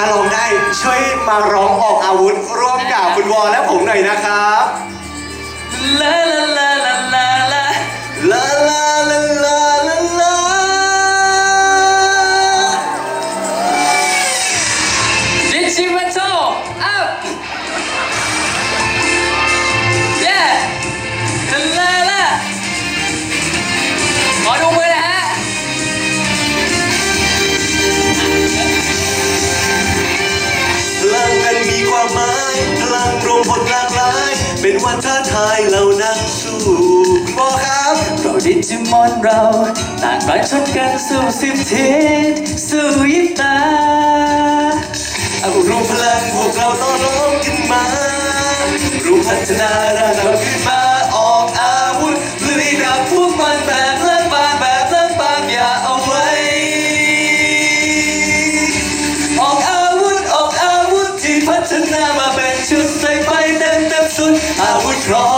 ถ้าร้องได้ช่วยมาร้องออกอาวุธ ร่วมกับคุณวอและผมหน่อยนะครับ ลังรวมพลหลากหลาย เป็นวันท้าทายเรานักสู้คุณวอครับเราดิจิมอนเราต่างรักชนกันสู่สิบทิศสู่ยิบตาเอารวมพลังพวกเราต่อร้องขึ้นมารู้พัฒนาร่างเราขึ้นมาออกอาวุธลุยกับพวกมันแบบเลิกบางแบบเลิกบางอย่าเอาไว้ ออกอาวุธออกอาวุธที่พัฒนามา เต็มเต็มสุดอาวุธพร้อ